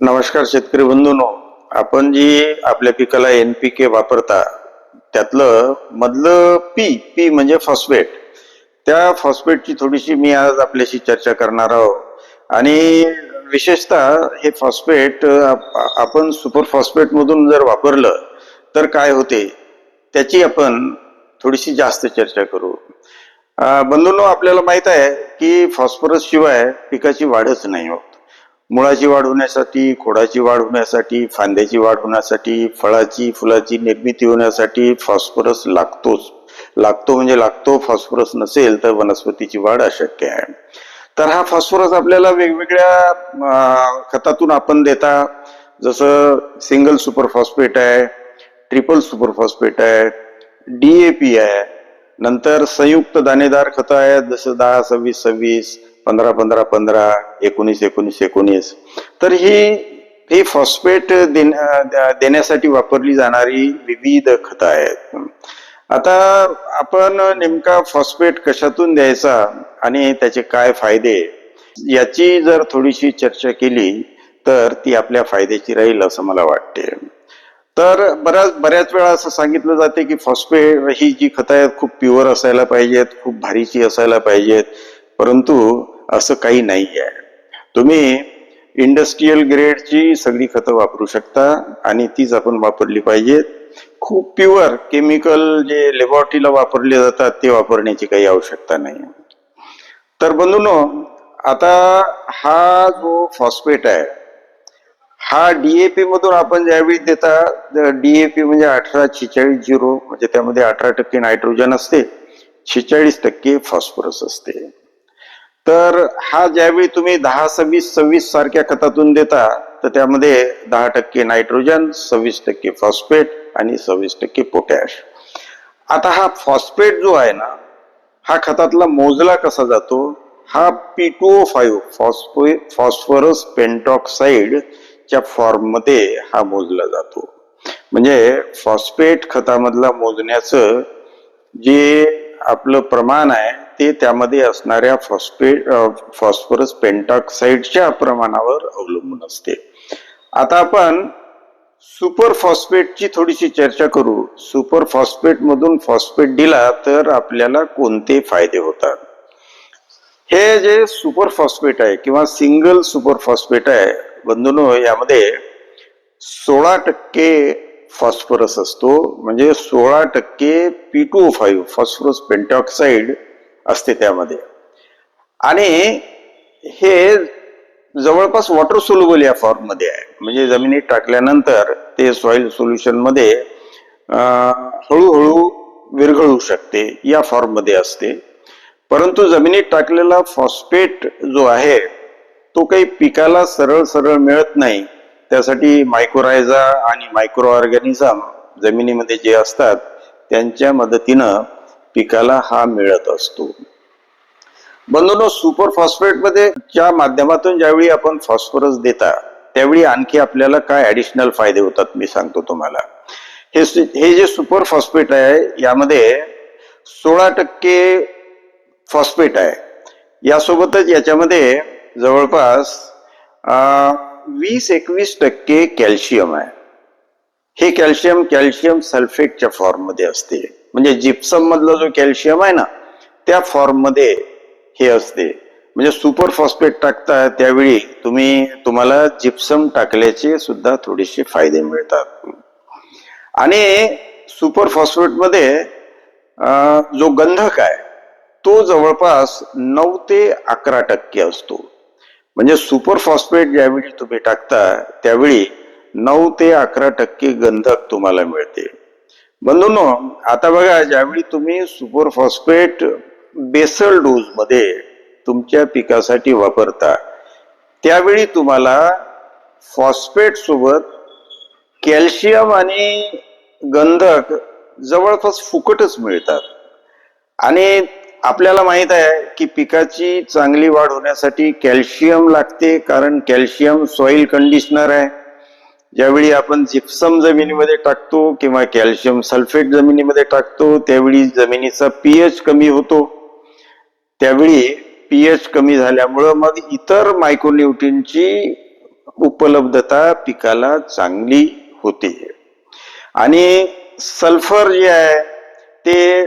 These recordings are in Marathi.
नमस्कार शेतकरी बंधूनो आपण जी आपल्या पिकाला एन पी के वापरता त्यातलं मधलं पी पी म्हणजे फॉस्फेट त्या फॉस्फेटची थोडीशी मी आज आपल्याशी चर्चा करणार आहोत. आणि विशेषतः हे फॉस्फेट आपण सुपर फॉस्फेटमधून जर वापरलं तर काय होते? त्याची आपण थोडीशी जास्त चर्चा करू. बंधूंनो आपल्याला माहीत आहे की फॉस्फरस शिवाय पिकाची वाढच नाही होत. मुळाची वाढ होण्यासाठी खोडाची वाढ होण्यासाठी फांद्याची वाढ होण्यासाठी फळाची फुलाची निर्मिती होण्यासाठी फॉस्फरस लागतोच. लागतो म्हणजे लागतो फॉस्फरस नसेल तर वनस्पतीची वाढ अशक्य आहे. तर हा फॉस्फरस आपल्याला वेगवेगळ्या खतातून आपण देता. जसं सिंगल सुपर फॉस्फेट आहे ट्रिपल सुपर फॉस्फेट आहे पी आहे. नंतर संयुक्त दाणेदार खतं आहेत जसं दहा सव्वीस सव्वीस पंधरा पंधरा पंधरा एकोणीस एकोणीस एकोणीस. तर ही ही फॉस्फेट देण्या- देण्यासाठी वापरली जाणारी विविध खतं आहेत. आता आपण नेमका फॉस्फेट कशातून द्यायचा आणि त्याचे काय फायदे याची जर थोडीशी चर्चा केली तर ती आपल्या फायद्याची राहील असं मला वाटते. तर बऱ्याच बऱ्याच वेळा असं सांगितलं जाते की फॉस्फेट ही जी खतं आहेत खूप प्युअर असायला पाहिजेत खूप भारीची असायला पाहिजेत. परंतु असं काही नाही आहे तुम्ही इंडस्ट्रीयल ग्रेडची सगळी खतं वापरू शकता आणि तीच आपण वापरली पाहिजेत. खूप प्युअर केमिकल जे लेबॉरेटरीला वापरले जातात ते वापरण्याची काही आवश्यकता नाही. तर बंधूनो आता हा जो फॉस्फेट आहे हा डीएपी मधून आपण ज्यावेळी देता डीएपी म्हणजे अठरा छेचाळीस झिरो म्हणजे त्यामध्ये अठरा टक्के नायट्रोजन असते छेचाळीस टक्के फॉस्फरस असते. तर हा ज्यावेळी तुम्ही दहा सव्वीस सव्वीस सारख्या खतातून देता तर त्यामध्ये दहा टक्के नायट्रोजन सव्वीस टक्के फॉस्फेट आणि सव्वीस टक्के पोटॅश. आता हा फॉस्फेट जो आहे ना हा खतातला मोजला कसा जातो? हा P two O five phospho phosphorus पेंटॉक्साईडच्या फॉर्ममध्ये हा मोजला जातो. म्हणजे फॉस्फेट खतामधला मोजण्याचं जे आपलं प्रमाण आहे ते त्यामध्ये असणाऱ्या फॉस्फेट फॉस्फरस पेंटॉक्साईडच्या प्रमाणावर अवलंबून असते. आता आपण सुपर फॉस्फेटची थोडीशी चर्चा करू. सुपर फॉस्फेट मधून फॉस्फेट दिला तर आपल्याला कोणते फायदे होतात? हे जे सुपर फॉस्फेट आहे किंवा सिंगल सुपर फॉस्फेट आहे बंधूनो यामध्ये सोळा टक्के फॉस्फरस असतो. म्हणजे सोळा टक्के P two five phosphorus pentoxide असते त्यामध्ये. आणि हे जवळपास वॉटर सोल्युबल या फॉर्ममध्ये आहे. म्हणजे जमिनीत टाकल्यानंतर ते सॉइल सोल्युशनमध्ये हळूहळू विरघळू शकते या फॉर्ममध्ये असते. परंतु जमिनीत टाकलेला फॉस्फेट जो आहे तो काही पिकाला सरळ सरळ मिळत नाही. त्यासाठी मायक्रोरायझा आणि मायक्रो ऑर्गॅनिझम जमिनीमध्ये जे असतात त्यांच्या मदतीनं पिकाला हा मिळत असतो. बंधूंनो सुपर फॉस्फेटमध्ये ज्या माध्यमातून ज्यावेळी आपण फॉस्फरस देता त्यावेळी आणखी आपल्याला काय ऍडिशनल फायदे होतात मी सांगतो तुम्हाला. हे हे जे सुपर फॉस्फेट आहे यामध्ये सोळा टक्के फॉस्फेट आहे. यासोबतच याच्यामध्ये जवळपास वीस एकवीस टक्के कॅल्शियम आहे. हे कॅल्शियम कॅल्शियम सल्फेटच्या फॉर्ममध्ये असते. म्हणजे जिप्सम मधला जो कॅल्शियम आहे ना त्या फॉर्ममध्ये हे असते. म्हणजे सुपर फॉस्फेट टाकता त्यावेळी तुम्ही तुम्हाला जिप्सम टाकल्याचे सुद्धा थोडेसे फायदे मिळतात. आणि सुपर फॉस्फेटमध्ये जो गंधक आहे तो जवळपास नऊ ते अकरा टक्के असतो. म्हणजे सुपर फॉस्फेट ज्यावेळी तुम्ही टाकता त्यावेळी नऊ ते अकरा टक्के गंधक तुम्हाला मिळते. बंधूंनो आता बघा ज्यावेळी तुम्ही सुपर फॉस्फेट बेसल डोजमध्ये तुमच्या पिकासाठी वापरता त्यावेळी तुम्हाला फॉस्फेट सोबत कॅल्शियम आणि गंधक जवळपास फुकटच मिळतात. आणि आपल्याला माहीत आहे की पिकाची चांगली वाढ होण्यासाठी कॅल्शियम लागते कारण कॅल्शियम सॉइल कंडिशनर आहे. ज्यावेळी आपण जिप्सम जमिनीमध्ये टाकतो किंवा कॅल्शियम सल्फेट जमिनीमध्ये टाकतो त्यावेळी जमिनीचा पीएच कमी होतो. त्यावेळी पीएच कमी झाल्यामुळं मग इतर मायक्रोन्युट्रिनची उपलब्धता पिकाला चांगली होते. आणि सल्फर जे आहे ते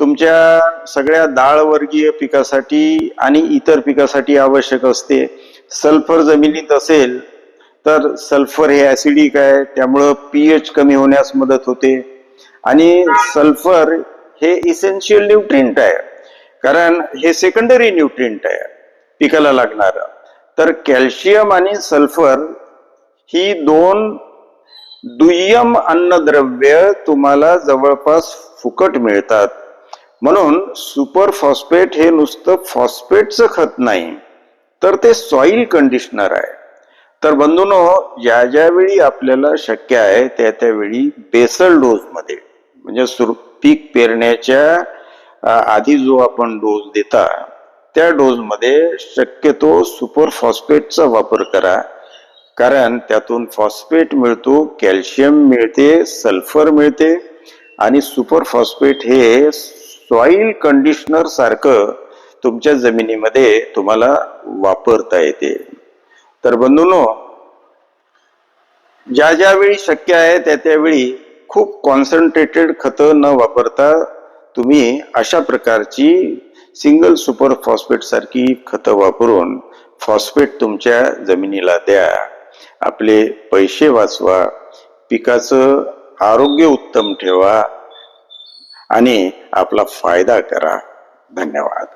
तुमच्या सगळ्या डाळवर्गीय पिकासाठी आणि इतर पिकासाठी आवश्यक असते. सल्फर जमिनीत असेल तर सल्फर हे ॲसिडिक आहे त्यामुळं पीएच कमी होण्यास मदत होते. आणि सल्फर हे इसेन्शियल न्यूट्रिंट आहे कारण हे सेकंडरी न्यूट्रिंट आहे पिकाला लागणार. तर कॅल्शियम आणि सल्फर ही दोन दुय्यम अन्नद्रव्य तुम्हाला जवळपास फुकट मिळतात. म्हणून सुपर फॉस्फेट हे नुसतं फॉस्फेटचं खत नाही तर ते सॉइल कंडिशनर आहे. तर बंधूनो ज्या ज्यावेळी आपल्याला शक्य आहे त्या त्यावेळी बेसल डोस मध्ये म्हणजे सुरू पीक पेरण्याच्या आधी जो आपण डोस देता त्या डोस मध्ये शक्यतो सुपर फॉस्फेटचा वापर करा. कारण त्यातून फॉस्फेट मिळतो कॅल्शियम मिळते सल्फर मिळते आणि सुपर फॉस्फेट हे सॉइल कंडिशनर सारखं तुमच्या जमिनीमध्ये तुम्हाला वापरता येते. तर बंधूनो ज्या ज्या वेळी शक्य आहे त्या त्यावेळी खूप कॉन्सन्ट्रेटेड खतं न वापरता तुम्ही अशा प्रकारची सिंगल सुपर फॉस्फेट सारखी खतं वापरून फॉस्फेट तुमच्या जमिनीला द्या. आपले पैसे वाचवा पिकाचं आरोग्य उत्तम ठेवा आणि आपला फायदा करा. धन्यवाद.